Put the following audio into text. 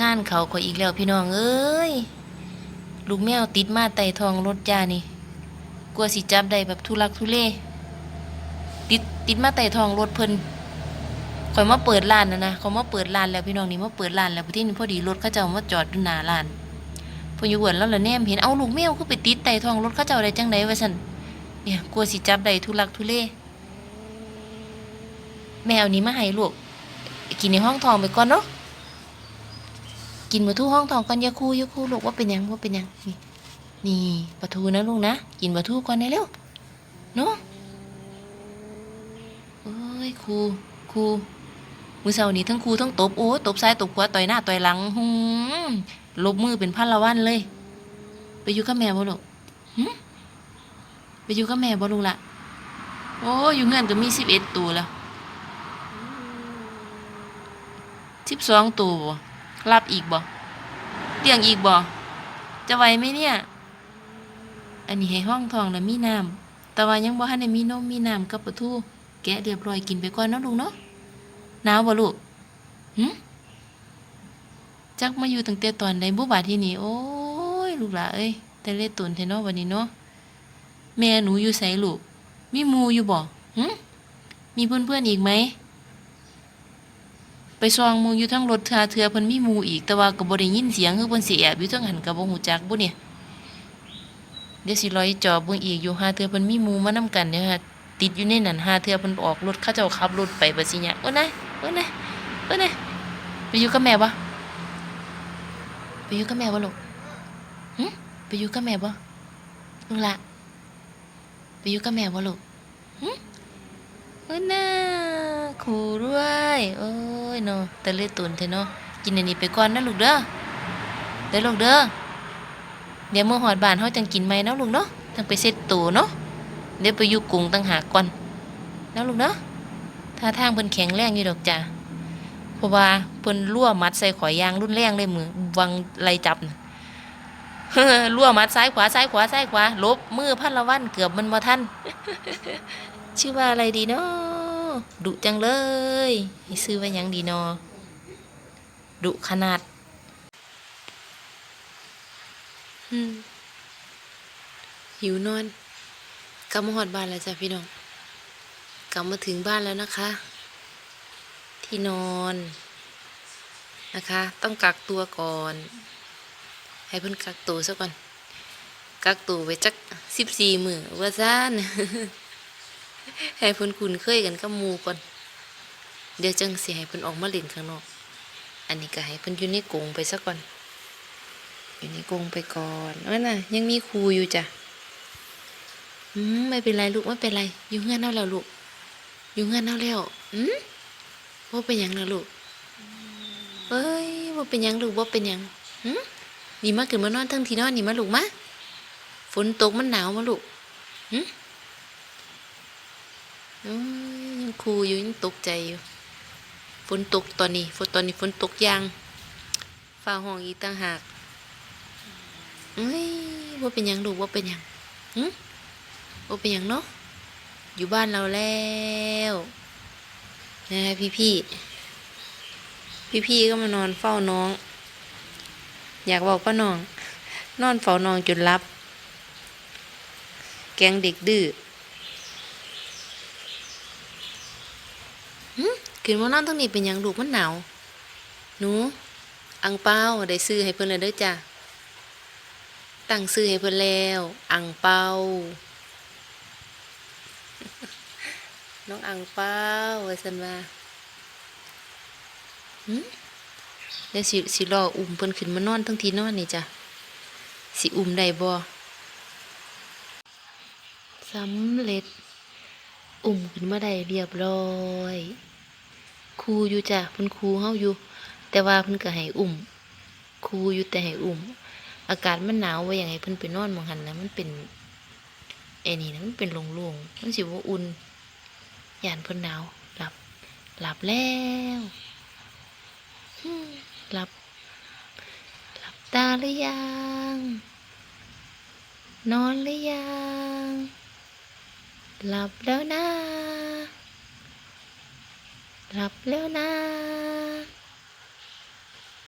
งานเขาขอยอีกแล้วพี่น้องเอ้ย ลูกแมวติดมาไต่ทองรถจ้านี่กลัวสิจับได้แบบทุลักทุเล ติดติดมาไต่ทองรถเพิ่นข่อยมาเปิดร้านนะนะเขามาเปิดร้านแล้วพี่น้องนี่มาเปิดร้านแล้วพอดีนี่พอดีรถเขาเจ้ามาจอดอยู่หน้าร้านพออยู่เวินแล้วละแนมเห็นเอาลูกแมวคือไปติดไต่ทองรถเขาเจ้าได้จังไดวะสันเนี่ยกลัวสิจับได้ทุลักทุเลแมวนี้มาให้ลูกกินในห้องทองไปก่อนเนาะ กินมาทุห้องทองก่อนยาคู่ยาคู่ลูกว่าเป็นยังว่าเป็นยังนี่นี่ปลาทูนะลูกนะกินปลาทูก่อนได้เร็วเนาะเอ้ยครูครูมือเสาร์นี้ทั้งครูทั้งตบโอ้ตบซ้ายตบขวาต่อยหน้าต่อยหลังหืมลบมือเป็นพันละวันเลย ไปอยู่กับแม่บ่ลูกหึไปอยู่กับแม่บ่ลูกละโอ้อยู่เงินก็มีสิบเอ็ดตัวแล้วสิบสองตัวบ่ รับอีกบ่เลี้ยงอีกบ่จะไหวไหมเนี่ย อันนี้ให้ห้องทองแล้วมีน้ำแต่ว่ายังบ่ทันได้มีนมมีน้ำกับปลาทูแกะเรียบร้อยกินไปก่อนเนาะลูกเนาะหนาวบ่ลูกหึจักมาอยู่ตั้งแต่ตอนใดบุบาที่นี่โอ้ยลูกหลาเอ้ยแต่เล่ตุนแท้เนาะวันนี้เนาะแม่หนูอยู่ไสลูกมีหมู่อยู่บ่หึมีเพื่อนๆอีกไหม ไปซองมูอยู่ทั้งรถเทือเทือเพิ่นมีมูอีกแต่ว่าก็บ่ได้ยินเสียงคือเพิ่นสิแอบอยู่ทั้งหันก็บ่ฮู้จักบ่เนี่ยเดี๋ยวสิลอยจอบเบิ่งอีกอยู่หาเทือเพิ่นมีมูมานํกันเนี่ยค่ะติดอยู่ในนั้นหาเทือเพิ่นออกรถเขาเจ้าขับรถไปบัดสิเนี่ยโอ้นายโอ้นายโอ้นายไปอยู่กับแม่บ่ไปอยู่กับแม่บ่ลูกหึไปอยู่กับแม่บ่ลูกละไปอยู่กับแม่บ่ลูกหึเอ้น่า ขู่ด้วยโอ้ยเนาะแต่เลือดตุนเถอะเนาะกินอันนี้ไปก่อนนะลูกเด้อเด้อลูกเด้อเดี๋ยวเมื่อหอดบานเขาจังกินไหมเนาะลูกเนาะจังไปเซ็ตตัวเนาะเดี๋ยวไปอยู่กรุงตั้งหากก่อนเนาะลูกเนาะท่าทางเพิ่นแข็งแรงอยู่ดอกจ้ะเพราะว่าเพิ่นรั่วมัดใส่ขอยยางรุ่นแรงเลยมือวังไล่จับน่ะรั่วมัดซ้ายขวาซ้ายขวาซ้ายขวาลบมือพันละวันเกือบมันบ่ทันชื่อว่าอะไรดีเนาะ ดุจังเลยให้ซื้อไว้ยังดีนาะดุขนาดหิวนอนกลับมาหอดบ้านแล้วจ้ะพี่น้องกลับมาถึงบ้านแล้วนะคะ ที่นอนนะคะ ต้องกักตัวก่อน ให้เพิ่นกักตัวซะก่อนกักตัวไว้จักสิบสี่มือว่าซ่าน ให้เพิ่นคุ้นเคยกันกับหมู่ก่อนเดี๋ยวจังสิให้เพิ่นออกมาเล่นข้างนอก อันนี้ก็ให้เพิ่นอยู่ในกรงไปซะก่อน อยู่ในกรงไปก่อนว่าน่ะ ยังมีครูอยู่จ้ะอืมไม่เป็นไรลูกไม่เป็นไร อยู่เงื่อนเอาแล้วลูก อยู่เงื่อนเอาแล้วอืมว่าเป็นหยังนะลูกเอ้ยว่าเป็นหยังลูกว่าเป็นหยังหืมนี่มาขึ้นมานอนทั้งทีนอนนี่มาลูกมาฝนตกมันหนาวมาลูกหืม ยังครูอยู่ยังตกใจอยู่ฝนตกตอนนี้ฝนตอนนี้ฝนตกยางฟ้าห้องอีกต่างหากเอ้ยว่าเป็นยังลูกว่าเป็นยังหึว่าเป็นยังเนาะอยู่บ้านเราแล้วนะพี่พี่พี่พี่ก็มานอนเฝ้าน้อง อยากบอกป้าน้อง นอนเฝ้าน้องจนรับ แกงเด็กดื้อ ขึ้นมานอนตรงนี้เป็นหยังลูกมันหนาวหนูอังเปาได้ซื้อให้เพิ่นแล้วเด้อจ้ะตั้งซื้อให้เพิ่นแล้วอังเปาน้องอังเปาว่าซั่นว่าหึเดี๋ยวสิสิรออุ้มเพิ่นขึ้นมานอนทั้งทีนอนนี่จ้ะสิอุ้มได้บ่สำเร็จ อุ้มขึ้นมาได้เรียบร้อย ครูอยู่จ้ะเพิ่นครูเฮาอยู่ แต่ว่าเพิ่นก็ให้อุ้มครูอยู่แต่ให้อุ้ม อากาศมันหนาวว่าอย่างไงเพิ่นไปนอนหมองหันนะมันเป็นไอ้นี่นะมันเป็นโล่งๆมันสิบ่อุ่นยานเพิ่นหนาวหลับ หลับแล้วหลับ หลับตาหรือยัง นอนหรือยัง หลับแล้วนะ หลับแล้วนะ